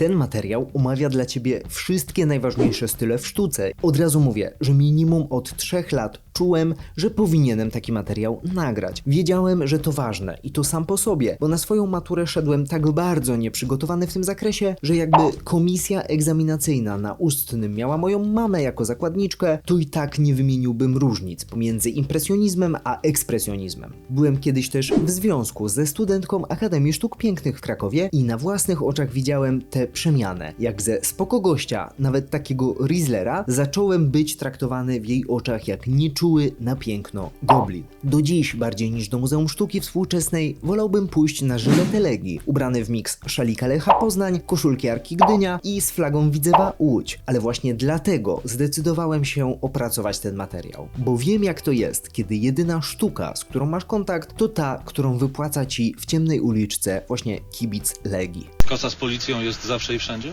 Ten materiał omawia dla ciebie wszystkie najważniejsze style w sztuce. Od razu mówię, że minimum od trzech lat czułem, że powinienem taki materiał nagrać. Wiedziałem, że to ważne i to sam po sobie, bo na swoją maturę szedłem tak bardzo nieprzygotowany w tym zakresie, że jakby komisja egzaminacyjna na ustnym miała moją mamę jako zakładniczkę, to i tak nie wymieniłbym różnic pomiędzy impresjonizmem a ekspresjonizmem. Byłem kiedyś też w związku ze studentką Akademii Sztuk Pięknych w Krakowie i na własnych oczach widziałem tę przemianę. Jak ze spoko gościa, nawet takiego Rizzlera, zacząłem być traktowany w jej oczach jak nieczuły na piękno goblin. Do dziś, bardziej niż do Muzeum Sztuki Współczesnej, wolałbym pójść na żyletę Legii, ubrany w miks szalika Lecha Poznań, koszulki Arki Gdynia i z flagą Widzewa Łódź. Ale właśnie dlatego zdecydowałem się opracować ten materiał. Bo wiem jak to jest, kiedy jedyna sztuka, z którą masz kontakt, to ta, którą wypłaca ci w ciemnej uliczce właśnie kibic Legii. Kosa z policją jest zawsze i wszędzie?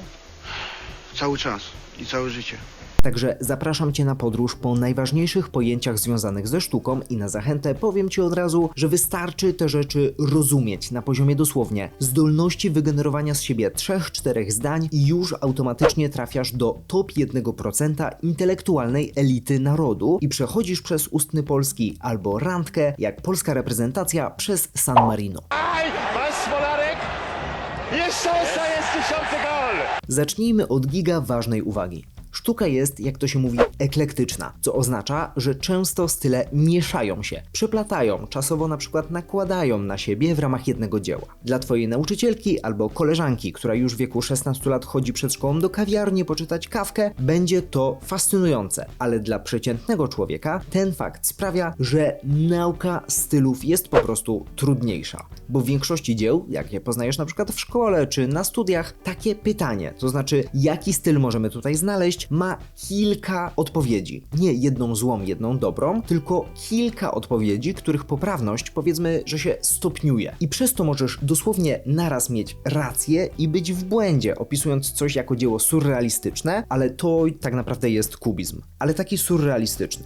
Cały czas i całe życie. Także zapraszam Cię na podróż po najważniejszych pojęciach związanych ze sztuką i na zachętę powiem Ci od razu, że wystarczy te rzeczy rozumieć na poziomie dosłownie zdolności wygenerowania z siebie 3-4 zdań i już automatycznie trafiasz do top 1% intelektualnej elity narodu i przechodzisz przez ustny polski albo randkę jak polska reprezentacja przez San Marino. Aj, masz Smolarek? Jest szansa, jest tysiący gol! Zacznijmy od giga ważnej uwagi. Sztuka jest, jak to się mówi, eklektyczna, co oznacza, że często style mieszają się, przeplatają, czasowo na przykład nakładają na siebie w ramach jednego dzieła. Dla twojej nauczycielki albo koleżanki, która już w wieku 16 lat chodzi przed szkołą do kawiarni poczytać kawkę, będzie to fascynujące, ale dla przeciętnego człowieka ten fakt sprawia, że nauka stylów jest po prostu trudniejsza. Bo w większości dzieł, jakie poznajesz na przykład w szkole czy na studiach, takie pytanie, to znaczy jaki styl możemy tutaj znaleźć, ma kilka odpowiedzi. Nie jedną złą, jedną dobrą, tylko kilka odpowiedzi, których poprawność powiedzmy, że się stopniuje. I przez to możesz dosłownie naraz mieć rację i być w błędzie, opisując coś jako dzieło surrealistyczne, ale to tak naprawdę jest kubizm. Ale taki surrealistyczny.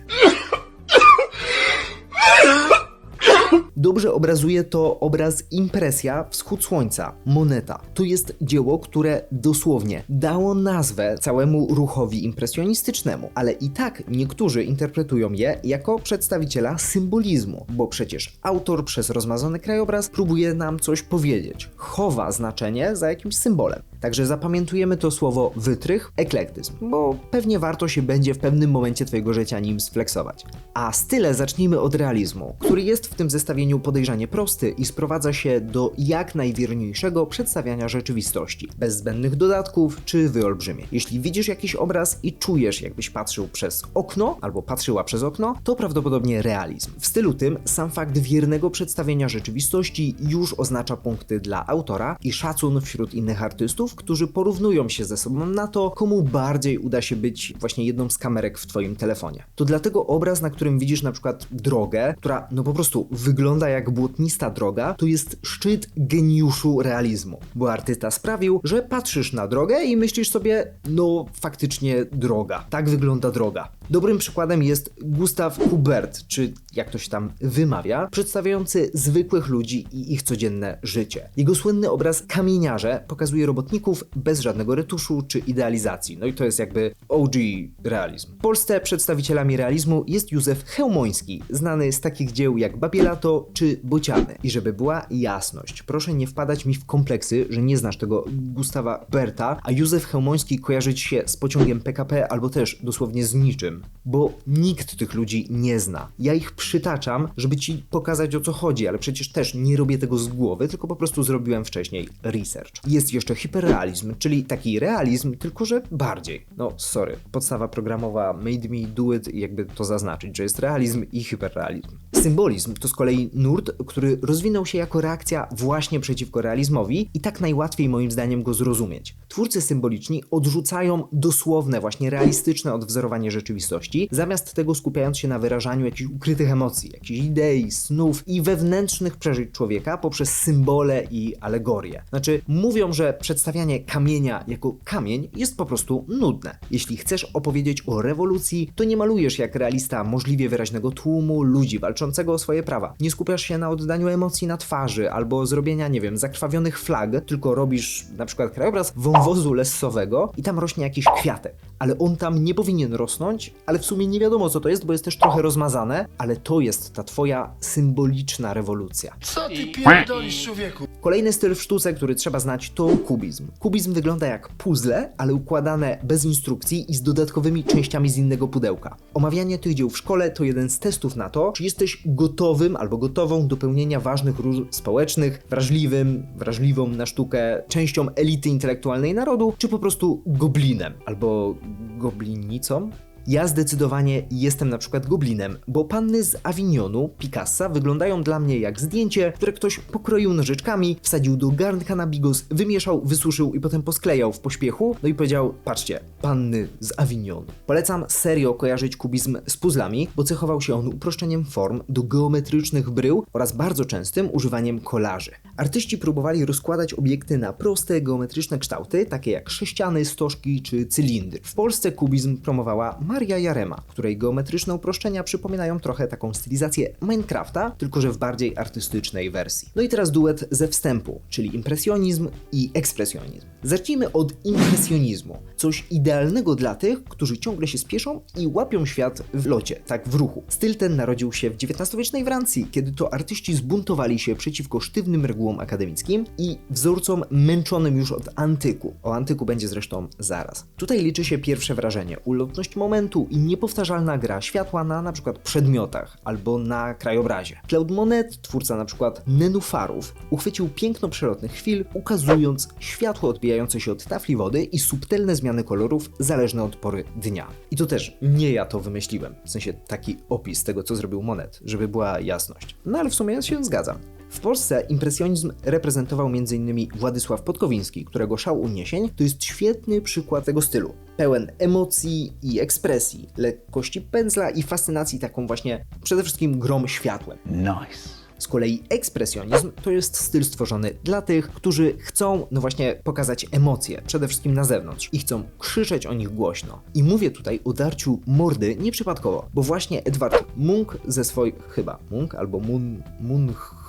Dobrze obrazuje to obraz Impresja Wschód Słońca, Moneta. To jest dzieło, które dosłownie dało nazwę całemu ruchowi impresjonistycznemu, ale i tak niektórzy interpretują je jako przedstawiciela symbolizmu, bo przecież autor przez rozmazany krajobraz próbuje nam coś powiedzieć, chowa znaczenie za jakimś symbolem. Także zapamiętujemy to słowo wytrych, eklektyzm, bo pewnie warto się będzie w pewnym momencie Twojego życia nim sflexować. A style zacznijmy od realizmu, który jest w tym zestawieniu podejrzanie prosty i sprowadza się do jak najwierniejszego przedstawiania rzeczywistości, bez zbędnych dodatków czy wyolbrzymień. Jeśli widzisz jakiś obraz i czujesz, jakbyś patrzył przez okno albo patrzyła przez okno, to prawdopodobnie realizm. W stylu tym sam fakt wiernego przedstawienia rzeczywistości już oznacza punkty dla autora i szacun wśród innych artystów, którzy porównują się ze sobą na to, komu bardziej uda się być właśnie jedną z kamerek w Twoim telefonie. To dlatego obraz, na którym widzisz na przykład drogę, która no po prostu wygląda jak błotnista droga, to jest szczyt geniuszu realizmu, bo artysta sprawił, że patrzysz na drogę i myślisz sobie, no faktycznie droga. Tak wygląda droga. Dobrym przykładem jest Gustav Hubert, czy jak to się tam wymawia, przedstawiający zwykłych ludzi i ich codzienne życie. Jego słynny obraz Kamieniarze pokazuje robotników bez żadnego retuszu czy idealizacji. No i to jest jakby OG realizm. W Polsce przedstawicielami realizmu jest Józef Chełmoński, znany z takich dzieł jak Babielato czy Bociany. I żeby była jasność, proszę nie wpadać mi w kompleksy, że nie znasz tego Gustawa Berta, a Józef Chełmoński kojarzyć się z pociągiem PKP albo też dosłownie z niczym, bo nikt tych ludzi nie zna. Ja ich przytaczam, żeby ci pokazać o co chodzi, ale przecież też nie robię tego z głowy, tylko po prostu zrobiłem wcześniej research. Jest jeszcze hiperrealizm, czyli taki realizm, tylko że bardziej. No, sorry, podstawa programowa made me do it jakby to zaznaczyć, że jest realizm i hiperrealizm. Symbolizm to z kolei nurt, który rozwinął się jako reakcja właśnie przeciwko realizmowi i tak najłatwiej moim zdaniem go zrozumieć. Twórcy symboliczni odrzucają dosłowne, właśnie realistyczne odwzorowanie rzeczywistości rzeczywistości, zamiast tego skupiając się na wyrażaniu jakichś ukrytych emocji, jakichś idei, snów i wewnętrznych przeżyć człowieka poprzez symbole i alegorie. Znaczy, mówią, że przedstawianie kamienia jako kamień jest po prostu nudne. Jeśli chcesz opowiedzieć o rewolucji, to nie malujesz jak realista możliwie wyraźnego tłumu ludzi walczącego o swoje prawa. Nie skupiasz się na oddaniu emocji na twarzy albo zrobienia, nie wiem, zakrwawionych flag, tylko robisz na przykład krajobraz wąwozu lessowego i tam rośnie jakiś kwiatek. Ale on tam nie powinien rosnąć, ale w sumie nie wiadomo co to jest, bo jest też trochę rozmazane, ale to jest ta twoja symboliczna rewolucja. Co ty pierdolisz, człowieku? Kolejny styl w sztuce, który trzeba znać, to kubizm. Kubizm wygląda jak puzzle, ale układane bez instrukcji i z dodatkowymi częściami z innego pudełka. Omawianie tych dzieł w szkole to jeden z testów na to, czy jesteś gotowym albo gotową do pełnienia ważnych ról społecznych, wrażliwym, wrażliwą na sztukę częścią elity intelektualnej narodu, czy po prostu goblinem albo goblinicą. Ja zdecydowanie jestem na przykład goblinem, bo panny z Avignonu, Picassa, wyglądają dla mnie jak zdjęcie, które ktoś pokroił nożyczkami, wsadził do garnka na bigos, wymieszał, wysuszył i potem posklejał w pośpiechu, no i powiedział, patrzcie, panny z Avignonu. Polecam serio kojarzyć kubizm z puzzlami, bo cechował się on uproszczeniem form do geometrycznych brył oraz bardzo częstym używaniem kolaży. Artyści próbowali rozkładać obiekty na proste, geometryczne kształty, takie jak sześciany, stożki czy cylindry. W Polsce kubizm promowała Maria Jarema, której geometryczne uproszczenia przypominają trochę taką stylizację Minecrafta, tylko że w bardziej artystycznej wersji. No i teraz duet ze wstępu, czyli impresjonizm i ekspresjonizm. Zacznijmy od impresjonizmu. Coś idealnego dla tych, którzy ciągle się spieszą i łapią świat w locie, tak w ruchu. Styl ten narodził się w XIX-wiecznej Francji, kiedy to artyści zbuntowali się przeciwko sztywnym regułom akademickim i wzorcom męczonym już od antyku. O antyku będzie zresztą zaraz. Tutaj liczy się pierwsze wrażenie, ulotność momentu i niepowtarzalna gra światła na przykład przedmiotach albo na krajobrazie. Claude Monet, twórca przykład nenufarów, uchwycił piękno przelotnych chwil, ukazując światło odbijające się od tafli wody i subtelne zmiany kolorów zależne od pory dnia. I to też nie ja to wymyśliłem, w sensie taki opis tego, co zrobił Monet, żeby była jasność. No ale w sumie się zgadzam. W Polsce impresjonizm reprezentował m.in. Władysław Podkowiński, którego szał uniesień to jest świetny przykład tego stylu. Pełen emocji i ekspresji, lekkości pędzla i fascynacji taką właśnie przede wszystkim grom światłem. Nice. Z kolei ekspresjonizm to jest styl stworzony dla tych, którzy chcą, no właśnie, pokazać emocje, przede wszystkim na zewnątrz, i chcą krzyczeć o nich głośno. I mówię tutaj o darciu mordy nieprzypadkowo, bo właśnie Edward Munch ze swoich, chyba Munch albo Mun, Munch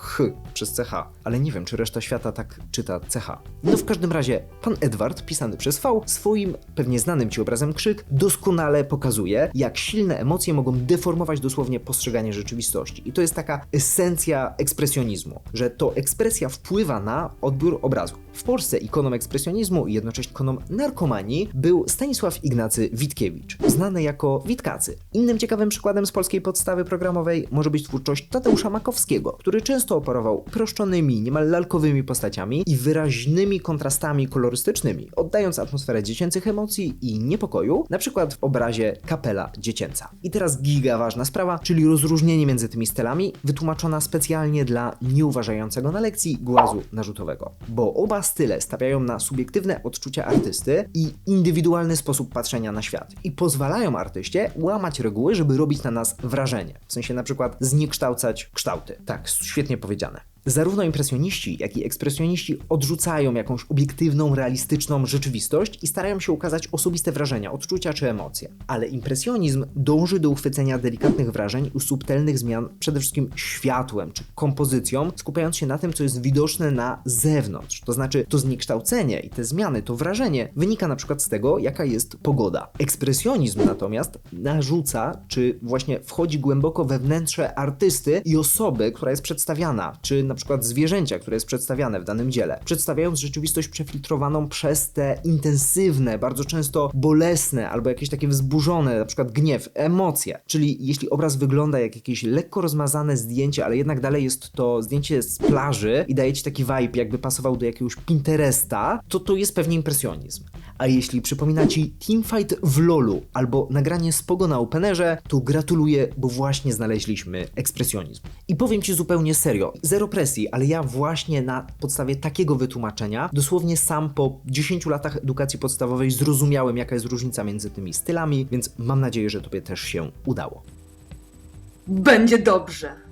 przez CH, ale nie wiem, czy reszta świata tak czyta CH. No w każdym razie, pan Edward, pisany przez V, swoim pewnie znanym ci obrazem krzyk, doskonale pokazuje, jak silne emocje mogą deformować dosłownie postrzeganie rzeczywistości. I to jest taka esencja ekspresjonizmu, że to ekspresja wpływa na odbiór obrazu. W Polsce ikoną ekspresjonizmu i jednocześnie ikoną narkomanii był Stanisław Ignacy Witkiewicz, znany jako Witkacy. Innym ciekawym przykładem z polskiej podstawy programowej może być twórczość Tadeusza Makowskiego, który często operował proszczonymi, niemal lalkowymi postaciami i wyraźnymi kontrastami kolorystycznymi, oddając atmosferę dziecięcych emocji i niepokoju, na przykład w obrazie Kapela Dziecięca. I teraz giga ważna sprawa, czyli rozróżnienie między tymi stylami, wytłumaczona specjalnie dla nieuważającego na lekcji głazu narzutowego. Bo oba style stawiają na subiektywne odczucia artysty i indywidualny sposób patrzenia na świat i pozwalają artyście łamać reguły, żeby robić na nas wrażenie. W sensie na przykład zniekształcać kształty. Tak, świetnie powiedziane. Zarówno impresjoniści, jak i ekspresjoniści odrzucają jakąś obiektywną, realistyczną rzeczywistość i starają się ukazać osobiste wrażenia, odczucia czy emocje. Ale impresjonizm dąży do uchwycenia delikatnych wrażeń i subtelnych zmian przede wszystkim światłem czy kompozycją, skupiając się na tym, co jest widoczne na zewnątrz. To znaczy, to zniekształcenie i te zmiany, to wrażenie wynika na przykład z tego, jaka jest pogoda. Ekspresjonizm natomiast narzuca, czy właśnie wchodzi głęboko we wnętrze artysty i osoby, która jest przedstawiana, czy na przykład zwierzęcia, które jest przedstawiane w danym dziele, przedstawiając rzeczywistość przefiltrowaną przez te intensywne, bardzo często bolesne albo jakieś takie wzburzone, na przykład gniew, emocje. Czyli jeśli obraz wygląda jak jakieś lekko rozmazane zdjęcie, ale jednak dalej jest to zdjęcie z plaży i daje ci taki vibe, jakby pasował do jakiegoś Pinteresta, to to jest pewnie impresjonizm. A jeśli przypomina Ci teamfight w LoLu albo nagranie Spogo na Openerze, to gratuluję, bo właśnie znaleźliśmy ekspresjonizm. I powiem Ci zupełnie serio, zero presji, ale ja właśnie na podstawie takiego wytłumaczenia, dosłownie sam po 10 latach edukacji podstawowej zrozumiałem, jaka jest różnica między tymi stylami, więc mam nadzieję, że Tobie też się udało. Będzie dobrze.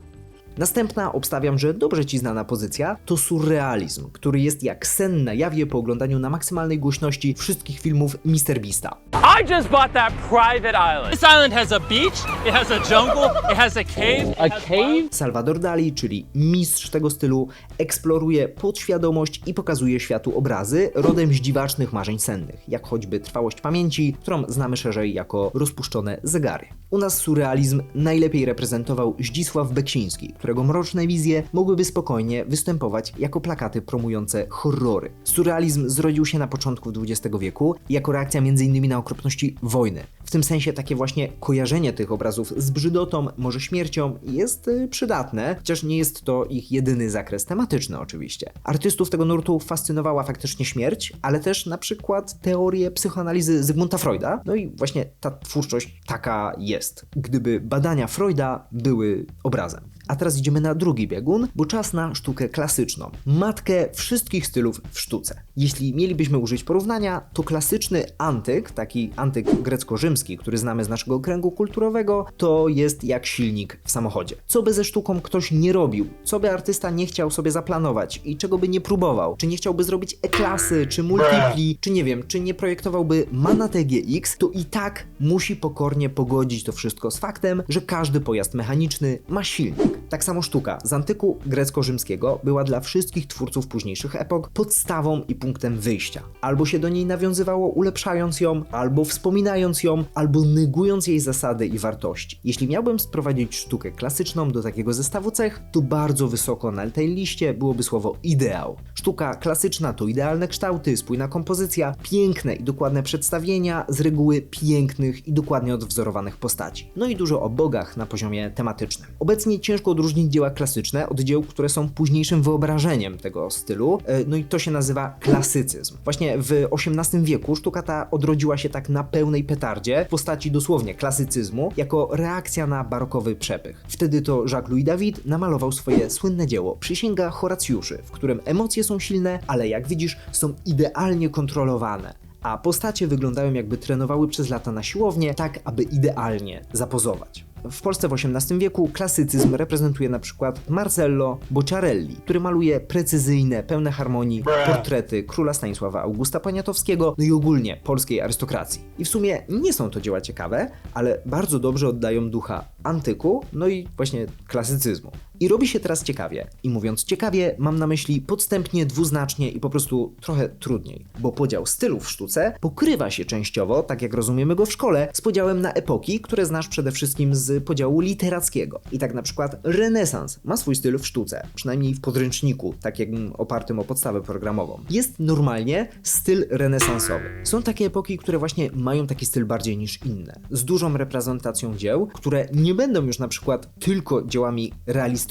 Następna, obstawiam, że dobrze Ci znana pozycja, to surrealizm, który jest jak sen na jawie po oglądaniu na maksymalnej głośności wszystkich filmów MrBeasta. I just bought that private island. This island has a beach, it has a jungle, it has a cave. A cave? Salvador Dali, czyli mistrz tego stylu, eksploruje podświadomość i pokazuje światu obrazy rodem z dziwacznych marzeń sennych, jak choćby trwałość pamięci, którą znamy szerzej jako rozpuszczone zegary. U nas surrealizm najlepiej reprezentował Zdzisław Beksiński, którego mroczne wizje mogłyby spokojnie występować jako plakaty promujące horrory. Surrealizm zrodził się na początku XX wieku jako reakcja m.in. na okropności wojny. W tym sensie takie właśnie kojarzenie tych obrazów z brzydotą, może śmiercią jest y, przydatne, chociaż nie jest to ich jedyny zakres tematyczny oczywiście. Artystów tego nurtu fascynowała faktycznie śmierć, ale też na przykład teorie psychoanalizy Zygmunta Freuda. No i właśnie ta twórczość taka jest. Gdyby badania Freuda były obrazem. A teraz idziemy na drugi biegun, bo czas na sztukę klasyczną. Matkę wszystkich stylów w sztuce. Jeśli mielibyśmy użyć porównania, to klasyczny antyk, taki antyk grecko-rzymski, który znamy z naszego kręgu kulturowego, to jest jak silnik w samochodzie. Co by ze sztuką ktoś nie robił, co by artysta nie chciał sobie zaplanować i czego by nie próbował, czy nie chciałby zrobić E-klasy, czy multipli, czy nie wiem, czy nie projektowałby Manate GX, to i tak musi pokornie pogodzić to wszystko z faktem, że każdy pojazd mechaniczny ma silnik. Tak samo sztuka z antyku grecko-rzymskiego była dla wszystkich twórców późniejszych epok podstawą i punktem wyjścia. Albo się do niej nawiązywało ulepszając ją, albo wspominając ją, albo negując jej zasady i wartości. Jeśli miałbym sprowadzić sztukę klasyczną do takiego zestawu cech, to bardzo wysoko na tej liście byłoby słowo ideał. Sztuka klasyczna to idealne kształty, spójna kompozycja, piękne i dokładne przedstawienia, z reguły pięknych i dokładnie odwzorowanych postaci. No i dużo o bogach na poziomie tematycznym. Obecnie ciężko odróżnić dzieła klasyczne od dzieł, które są późniejszym wyobrażeniem tego stylu, e, no i to się nazywa klasycyzm. Właśnie w XVIII wieku sztuka ta odrodziła się tak na pełnej petardzie w postaci dosłownie klasycyzmu, jako reakcja na barokowy przepych. Wtedy to Jacques-Louis David namalował swoje słynne dzieło Przysięga Horacjuszy, w którym emocje są silne, ale jak widzisz są idealnie kontrolowane a postacie wyglądają jakby trenowały przez lata na siłownię, tak aby idealnie zapozować. W Polsce w XVIII wieku klasycyzm reprezentuje na przykład Marcello Bocciarelli, który maluje precyzyjne, pełne harmonii portrety króla Stanisława Augusta Poniatowskiego, no i ogólnie polskiej arystokracji. I w sumie nie są to dzieła ciekawe, ale bardzo dobrze oddają ducha antyku, no i właśnie klasycyzmu. I robi się teraz ciekawie. I mówiąc ciekawie, mam na myśli podstępnie, dwuznacznie i po prostu trochę trudniej. Bo podział stylów w sztuce pokrywa się częściowo, tak jak rozumiemy go w szkole, z podziałem na epoki, które znasz przede wszystkim z podziału literackiego. I tak na przykład renesans ma swój styl w sztuce, przynajmniej w podręczniku, takim opartym o podstawę programową. Jest normalnie styl renesansowy. Są takie epoki, które właśnie mają taki styl bardziej niż inne. Z dużą reprezentacją dzieł, które nie będą już na przykład tylko dziełami realistycznymi,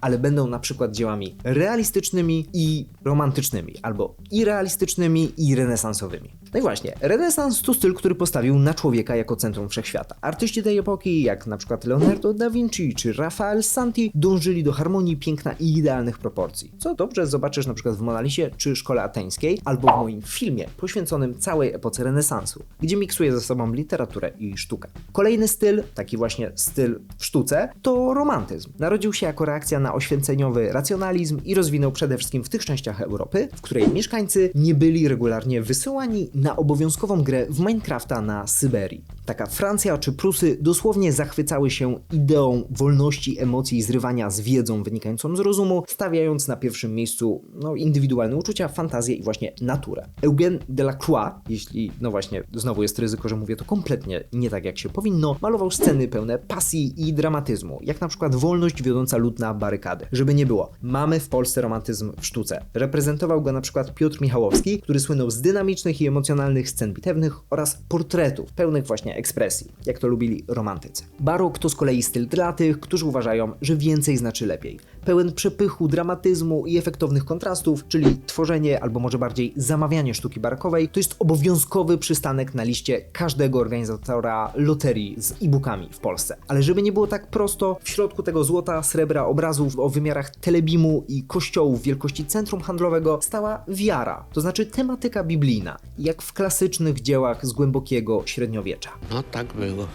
ale będą na przykład dziełami realistycznymi i romantycznymi, albo i realistycznymi i renesansowymi. No i właśnie, renesans to styl, który postawił na człowieka jako centrum wszechświata. Artyści tej epoki, jak na przykład Leonardo da Vinci czy Rafael Santi, dążyli do harmonii, piękna i idealnych proporcji. Co dobrze zobaczysz na przykład w Monalisie czy Szkole Ateńskiej, albo w moim filmie poświęconym całej epoce renesansu, gdzie miksuję ze sobą literaturę i sztukę. Kolejny styl, taki właśnie styl w sztuce, to romantyzm. Narodził się jako reakcja na oświęceniowy racjonalizm i rozwinął przede wszystkim w tych częściach Europy, w której mieszkańcy nie byli regularnie wysyłani na obowiązkową grę w Minecrafta na Syberii. Taka Francja czy Prusy dosłownie zachwycały się ideą wolności emocji i zrywania z wiedzą wynikającą z rozumu, stawiając na pierwszym miejscu no, indywidualne uczucia, fantazję i właśnie naturę. Eugène Delacroix, jeśli, no właśnie, znowu jest ryzyko, że mówię to kompletnie nie tak jak się powinno, malował sceny pełne pasji i dramatyzmu, jak na przykład wolność wiodąca lud na barykady. Żeby nie było, mamy w Polsce romantyzm w sztuce. Reprezentował go na przykład Piotr Michałowski, który słynął z dynamicznych i emocjonalnych scen bitewnych oraz portretów pełnych właśnie ekspresji, jak to lubili romantycy. Barok to z kolei styl dla tych, którzy uważają, że więcej znaczy lepiej. Pełen przepychu, dramatyzmu i efektownych kontrastów, czyli tworzenie albo może bardziej zamawianie sztuki barokowej, to jest obowiązkowy przystanek na liście każdego organizatora loterii z e-bookami w Polsce. Ale żeby nie było tak prosto, w środku tego złota, srebra, obrazów o wymiarach telebimu i kościołów wielkości centrum handlowego stała wiara, to znaczy tematyka biblijna, jak w klasycznych dziełach z głębokiego średniowiecza. No tak było.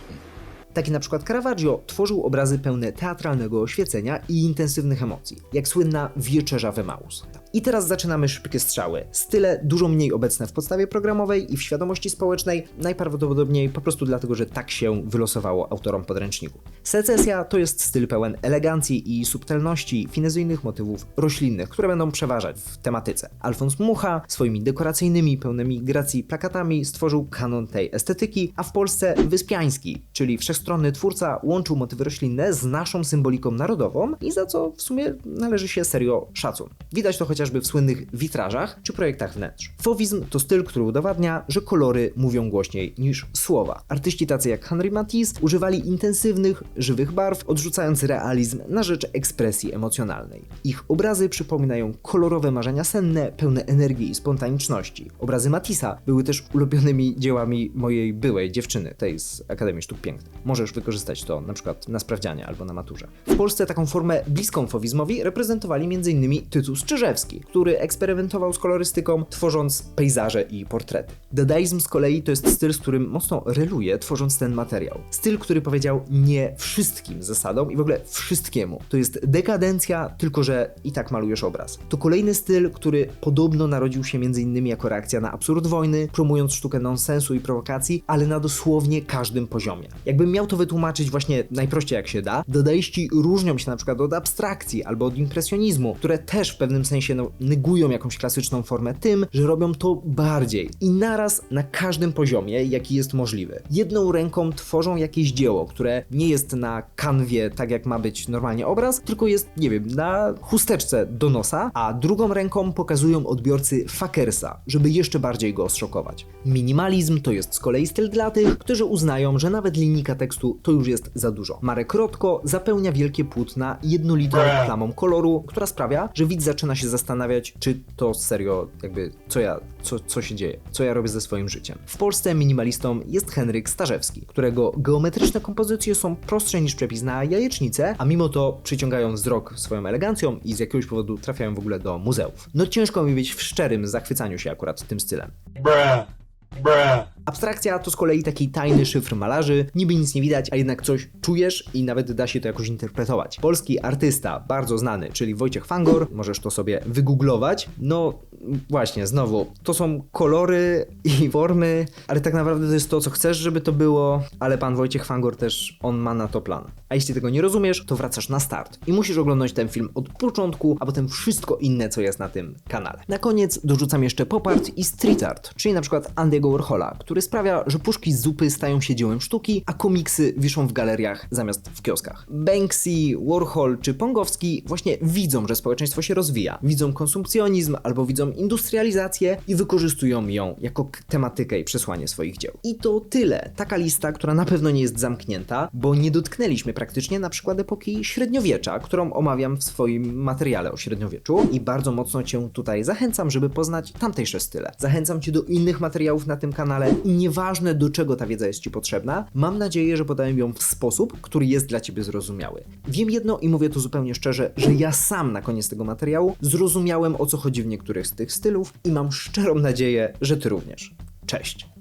Taki na przykład Caravaggio tworzył obrazy pełne teatralnego oświecenia i intensywnych emocji, jak słynna Wieczerza w Emaus. I teraz zaczynamy szybkie strzały. Style dużo mniej obecne w podstawie programowej i w świadomości społecznej, najprawdopodobniej po prostu dlatego, że tak się wylosowało autorom podręczników. Secesja to jest styl pełen elegancji i subtelności, finezyjnych motywów roślinnych, które będą przeważać w tematyce. Alfons Mucha swoimi dekoracyjnymi, pełnymi gracji plakatami stworzył kanon tej estetyki, a w Polsce Wyspiański, czyli wszechstronny twórca, łączył motywy roślinne z naszą symboliką narodową i za co w sumie należy się serio szacun. Widać to chociażby w słynnych witrażach czy projektach wnętrz. Fowizm to styl, który udowadnia, że kolory mówią głośniej niż słowa. Artyści tacy jak Henri Matisse używali intensywnych, żywych barw, odrzucając realizm na rzecz ekspresji emocjonalnej. Ich obrazy przypominają kolorowe marzenia senne, pełne energii i spontaniczności. Obrazy Matissa były też ulubionymi dziełami mojej byłej dziewczyny, tej z Akademii Sztuk Pięknych. Możesz wykorzystać to na przykład na sprawdzianie albo na maturze. W Polsce taką formę bliską fowizmowi reprezentowali m.in. Tytus Czyżewski, który eksperymentował z kolorystyką, tworząc pejzaże i portrety. Dadaizm z kolei to jest styl, z którym mocno reluje, tworząc ten materiał. Styl, który powiedział nie wszystkim zasadom i w ogóle wszystkiemu. To jest dekadencja, tylko że i tak malujesz obraz. To kolejny styl, który podobno narodził się m.in. jako reakcja na absurd wojny, promując sztukę nonsensu i prowokacji, ale na dosłownie każdym poziomie. Jakbym miał to wytłumaczyć właśnie najprościej jak się da, dadaiści różnią się na przykład od abstrakcji albo od impresjonizmu, które też w pewnym sensie no, negują jakąś klasyczną formę tym, że robią to bardziej i naraz na każdym poziomie, jaki jest możliwy. Jedną ręką tworzą jakieś dzieło, które nie jest na kanwie tak jak ma być normalnie obraz, tylko jest, nie wiem, na chusteczce do nosa, a drugą ręką pokazują odbiorcy fakersa, żeby jeszcze bardziej go zszokować. Minimalizm to jest z kolei styl dla tych, którzy uznają, że nawet linijka tekstu to już jest za dużo. Marek Rotko zapełnia wielkie płótna jednolitą plamą koloru, która sprawia, że widz zaczyna się zastanawiać, czy to serio, jakby, co ja, co, co się dzieje, co ja robię ze swoim życiem. W Polsce minimalistą jest Henryk Starzewski, którego geometryczne kompozycje są prostsze niż przepis na jajecznicę, a mimo to przyciągają wzrok swoją elegancją i z jakiegoś powodu trafiają w ogóle do muzeów. No ciężko mi być w szczerym zachwycaniu się akurat tym stylem. Abstrakcja to z kolei taki tajny szyfr malarzy, niby nic nie widać, a jednak coś czujesz i nawet da się to jakoś interpretować. Polski artysta, bardzo znany, czyli Wojciech Fangor, możesz to sobie wygooglować. No właśnie, znowu, to są kolory i formy, ale tak naprawdę to jest to, co chcesz, żeby to było, ale pan Wojciech Fangor też, on ma na to plan. A jeśli tego nie rozumiesz, to wracasz na start i musisz oglądać ten film od początku, a potem wszystko inne, co jest na tym kanale. Na koniec dorzucam jeszcze pop art i street art, czyli na przykład Andy'ego Warhola, który sprawia, że puszki z zupy stają się dziełem sztuki, a komiksy wiszą w galeriach zamiast w kioskach. Banksy, Warhol czy Pongowski właśnie widzą, że społeczeństwo się rozwija, widzą konsumpcjonizm albo widzą industrializację i wykorzystują ją jako tematykę i przesłanie swoich dzieł. I to tyle. Taka lista, która na pewno nie jest zamknięta, bo nie dotknęliśmy praktycznie na przykład epoki średniowiecza, którą omawiam w swoim materiale o średniowieczu i bardzo mocno Cię tutaj zachęcam, żeby poznać tamtejsze style. Zachęcam Cię do innych materiałów na tym kanale i nieważne do czego ta wiedza jest Ci potrzebna, mam nadzieję, że podałem ją w sposób, który jest dla Ciebie zrozumiały. Wiem jedno i mówię to zupełnie szczerze, że ja sam na koniec tego materiału zrozumiałem o co chodzi w niektórych z tych stylów i mam szczerą nadzieję, że Ty również. Cześć!